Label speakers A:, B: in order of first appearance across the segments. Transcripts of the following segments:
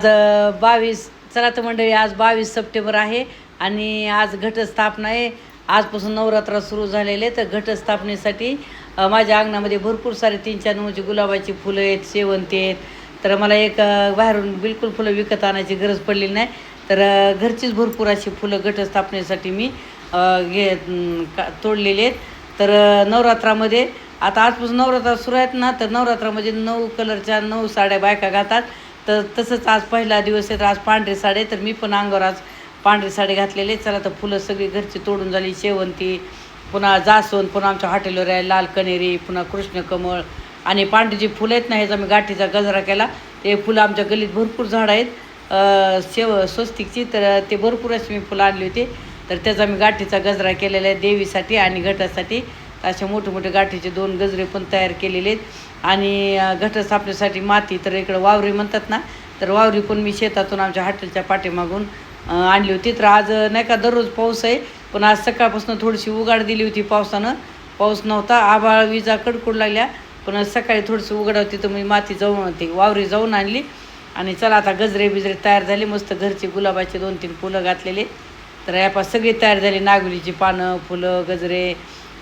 A: आज बावीस चला तर मंडळी आज बावीस सप्टेंबर आहे आणि आज घटस्थापना आहे. आजपासून नवरात्र सुरू झालेले तर घटस्थापनेसाठी माझ्या अंगणामध्ये भरपूर सारे तीन चार नऊची गुलाबाची फुलं आहेत शेवंती आहेत. तर मला एक बाहेरून बिलकुल फुलं विकत आणायची गरज पडलेली नाही. तर घरचीच भरपूर अशी फुलं घटस्थापनेसाठी मी घे का तोडलेली आहेत. तर नवरात्रामध्ये आता आजपासून नवरात्र सुरू आहेत ना तर नवरात्रामध्ये नऊ कलरच्या नऊ साड्या बायका घातात तर तसंच आज पहिला दिवस आहे तर आज पांढरी साडी आहे, तर मी पण अंगावर आज पांढरी साडी घातलेली आहे. चला तर फुलं सगळी घरची तोडून झाली शेवंती पुन्हा जास्वंद पुन्हा आमच्या हॉटेलवर आहे लाल कनेरी पुन्हा कृष्णकमळ आणि पांढरी जी फुलं आहेत ना ह्याचा मी गाठीचा गजरा केला. ते फुलं आमच्या गल्लीत भरपूर झाडं आहेत. शेव स्वस्तिकची तर ते भरपूर अशी मी फुलं आणली होती. तर त्याचा मी गाठीचा गजरा केलेला आहे देवीसाठी आणि घटासाठी. असे मोठे मोठे गाठीचे दोन गजरे पण तयार केलेले आहेत. आणि घटस्थापनेसाठी माती तर इकडं वावरी म्हणतात ना तर वावरी पण मी शेतातून आमच्या हॉटेलच्या पाठीमागून आणली होती. तर आज नाही का दररोज पाऊस आहे पण आज सकाळपासून थोडीशी उघाड दिली होती पावसानं. पाऊस नव्हता आभाळ विजा कडकूड लागल्या पण आज सकाळी थोडीशी उघड होती तर मी माती जाऊन होती वावरी जाऊन आणली. आणि चला आता गजरे बिजरे तयार झाले मस्त घरचे गुलाबाचे दोन तीन फुलं घातलेले. तर यापा सगळी तयार झाली नागुलीची पानं फुलं गजरे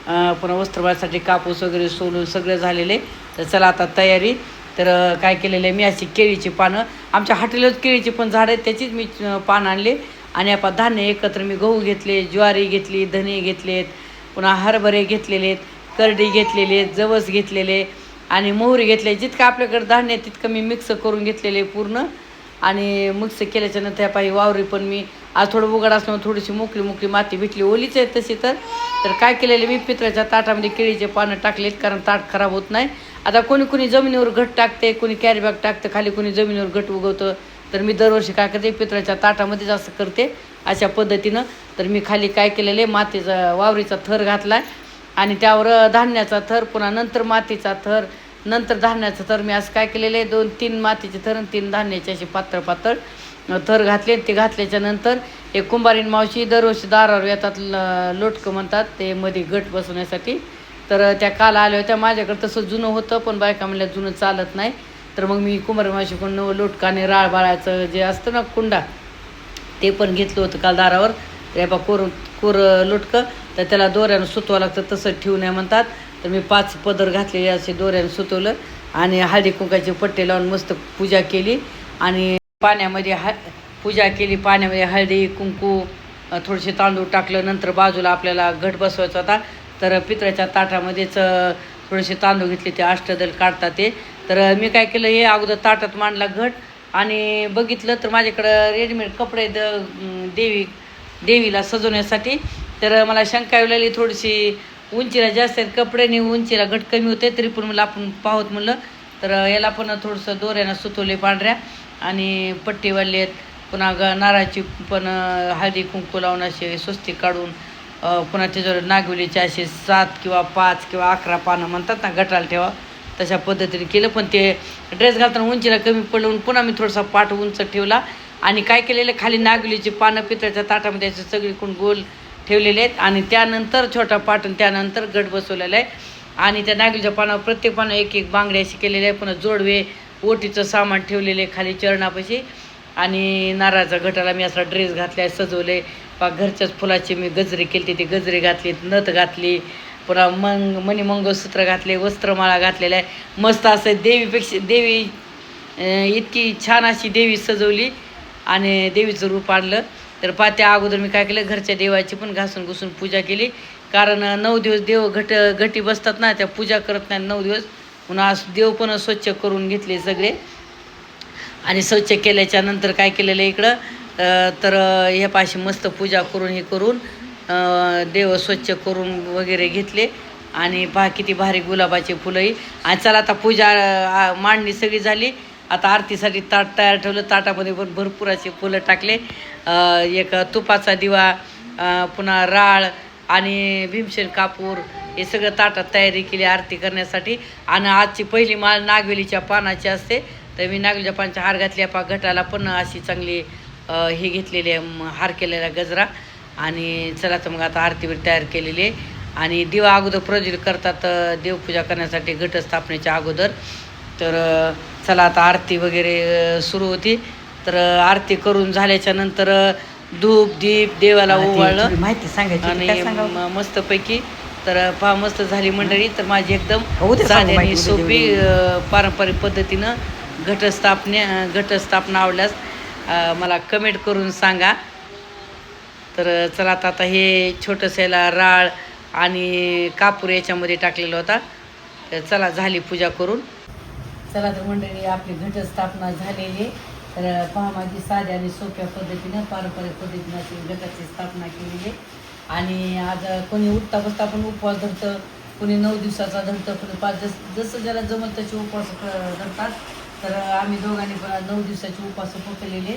A: पुन्हा वस्त्रभासाठी कापूस वगैरे सोलून सगळं झालेले तर चला आता तयारी. तर काय केलेलं आहे? मी अशी केळीची पानं आमच्या हॉटेलच केळीची पण झाडं आहेत त्याचीच मी पानं आणले. आणि आपण धान्य एकत्र मी गहू घेतले ज्वारी घेतली धने घेतलेत पुन्हा हरभरे घेतलेले आहेत करडी घेतलेली आहेत जवस घेतलेले आणि मोहरी घेतले जितकं आपल्याकडे धान्य आहे तितकं मी मिक्स करून घेतलेले पूर्ण. आणि मिक्स केल्याच्यानंतर ह्या पाहिजे वावरी पण मी आज थोडं उघड असल्यामुळे थोडीशी मोकळी मोकळी माती भेटली. ओलीच आहे तशी तर. तर काय केलेले मी पित्राच्या ताटामध्ये केळीचे पानं टाकलेत कारण ताट खराब होत नाही. आता कोणी कोणी जमिनीवर घट टाकते कोणी कॅरीबॅग टाकतं खाली कोणी जमिनीवर घट उगवतं. तर मी दरवर्षी काय करते? पित्राच्या ताटामध्येच असं करते अशा पद्धतीनं. तर मी खाली काय केलेलं आहे? मातीचा वावरीचा थर घातला आहे आणि त्यावर धान्याचा थर पुन्हा नंतर मातीचा थर नंतर धान्याचं थर. मी असं काय केलेलं आहे? दोन तीन मातीचे थर आणि तीन धान्याचे असे पातळ पातळ. थर घातले ते घातल्याच्या नंतर एक कुंभारीन मावशी दरवर्षी दारावर येतात ल- लोटकं म्हणतात ते मध्ये गट बसवण्यासाठी. तर त्या काल आल्या होत्या. माझ्याकडे तसं जुनं होतं पण बायका म्हणल्या जुनं चालत नाही. तर मग मी कुंभारी मावशीकडून लोटकाने राळ बाळाचं जे असतं ना कुंडा ते पण घेतलं होतं काल दारावर. ते बा कोर कोर लोटकं. तर त्याला दोऱ्यानं सुतवावं लागतं तसं ठेवू नये म्हणतात. तर मी पाच पदर घातलेले असे दोऱ्यानं सुतवलं आणि हळदी कुंकाचे पट्टे लावून मस्त पूजा केली. आणि पाण्यामध्ये ह पूजा केली पाण्यामध्ये हळदी कुंकू थोडेसे तांदूळ टाकलं नंतर बाजूला आपल्याला घट बसवायचा होता. तर पितळ्याच्या ताटामध्येच थोडेसे तांदूळ घेतले ते अष्टदल काढतात ते. तर मी काय केलं हे अगोदर ताटात मांडला घट आणि बघितलं तर माझ्याकडं रेडीमेड कपडे द देवी देवीला सजवण्यासाठी. तर मला शंका येऊ थोडीशी उंचीला जास्त आहेत कपडे आणि उंचीला घट कमी होते तरी पण मला आपण पाहत म्हणलं. तर याला पण थोडंसं दोऱ्यानं सुतवले पांढऱ्या. आणि पट्टी वाढली आहेत. पुन्हा ग नारळाची पण हळदी कुंकू लावून असे स्वस्ती काढून पुन्हा त्याच्यावर नागवेलीचे असे सात किंवा पाच किंवा अकरा पानं म्हणतात ना गटाला ठेवा. तशा पद्धतीने केलं पण ते ड्रेस घालताना उंचीला कमी पडलं पुन्हा मी थोडासा पाठ उंच ठेवला. आणि काय केलेलं खाली नागलीची पानं पितळ्याच्या ताटामध्ये असे सगळीकडून गोल ठेवलेले आहेत. आणि त्यानंतर छोटा पाठ आणि त्यानंतर गट बसवलेला आहे. आणि त्या नागलीच्या पानावर प्रत्येक पानं एक एक बांगडे अशी केलेले आहे. पुन्हा जोडवे ओटीचं सामान ठेवलेले आहे खाली चरणापाशी. आणि नारळाचा घटाला मी असा ड्रेस घातला आहे सजवले. पा घरच्याच फुलाचे मी गजरे केले ती गजरे घातली नथ घातली. पुन्हा मंग मणी मंगळसूत्र घातले वस्त्रमाळा घातलेल्या. आहे मस्त असं देवीपेक्षा देवी इतकी छान अशी देवी सजवली आणि देवीचं रूप आणलं. तर पा त्या अगोदर मी काय केलं घरच्या देवाची पण घासून घुसून पूजा केली. कारण नऊ दिवस देव घट घटी बसतात ना त्या पूजा करत नाही नऊ दिवस पुन्हा आज देव पण स्वच्छ करून घेतले सगळे. आणि स्वच्छ केल्याच्यानंतर काय केलेलं इकडं? तर ह्या पाशी मस्त पूजा करून हे करून देव स्वच्छ करून वगैरे घेतले. आणि पहा किती भारी गुलाबाचे फुलंही आणि चला आता पूजा मांडणी सगळी झाली. आता आरतीसाठी ताट तयार ठेवलं. ताटामध्ये पण भरपूर असे फुलं टाकले. एक तुपाचा दिवा पुन्हा राळ आणि भीमसेन कापूर हे सगळं ताटात तयारी केली आरती करण्यासाठी. आणि आजची पहिली माळ नागवेलीच्या पानाची असते. तर मी नागवेलीच्या पानाच्या हार घातल्या पा घटाला पण अशी चांगली हे घेतलेली आहे हार केलेला गजरा. आणि चला तर मग आता आरतीवर तयार केलेली आहे. आणि दिवा अगोदर प्रज्वलित करतात देवपूजा करण्यासाठी घटस्थापनेच्या अगोदर. तर चला आता आरती वगैरे सुरू होती. तर आरती करून झाल्याच्यानंतर धूप दीप देवाला
B: हा,
A: ओवाळलं
B: माहिती सांगायची.
A: आणि मस्तपैकी. तर पहा मस्त झाली मंडळी. तर माझी एकदम
B: सांगू
A: साधी आणि सोपी पारंपरिक पद्धतीनं घटस्थापने घटस्थापना आवडल्यास मला कमेंट करून सांगा. तर चला आता आता हे छोटंसं याला राळ आणि कापूर याच्यामध्ये टाकलेला होता. तर चला झाली पूजा करून. चला तर मंडळी आपली घटस्थापना झालेली. तर पहा माझी साध्या आणि सोप्या पद्धतीनं पारंपरिक पद्धतीनं अशी स्थापना केलेली आहे. आणि आज कोणी उठता बसता पण उपवास धरतं कोणी नऊ दिवसाचा धरतं कोणी पाच जस जसं ज्याला जमल त्याचे उपवास धरतात. तर आम्ही दोघांनी पण नऊ दिवसाचे उपवास पकडलेले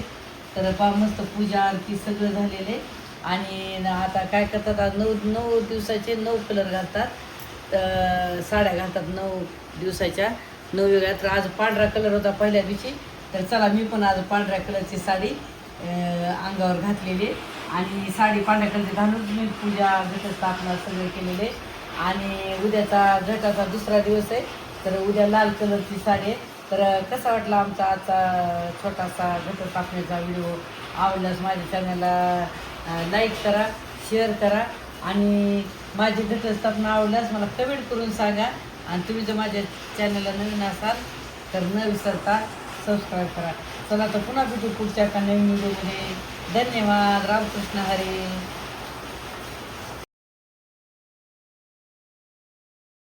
A: तर पहा मस्त पूजा आरती सगळं झालेले आणि आता काय करतात आज नऊ नऊ दिवसाचे नऊ कलर घालतात. तर साड्या घालतात नऊ दिवसाच्या. नऊ वेगळ्या तर आज पांढरा कलर होता पहिल्या दिवशी. तर चला मी पण आज पांढऱ्या कलरची साडी अंगावर घातलेली आणि साडी पांढऱ्या कलरची घालून मी पूजा घटस्थापना सगळे केलेले आणि उद्याचा घटाचा दुसरा दिवस आहे तर उद्या लाल कलरची साडी आहे. तर कसा वाटला आमचा आजचा छोटासा घटस्थापनेचा व्हिडिओ? आवडल्यास माझ्या चॅनलला लाईक करा शेअर करा. आणि माझी घटस्थापना आवडल्यास मला कमेंट करून सांगा. आणि तुम्ही जर माझ्या चॅनलला नवीन असाल तर न विसरता सबस्क्राईब करा. चला तर पुन्हा भेटू पुढच्या एका नवीन व्हिडिओमध्ये धन्यवाद. रामकृष्ण हरी.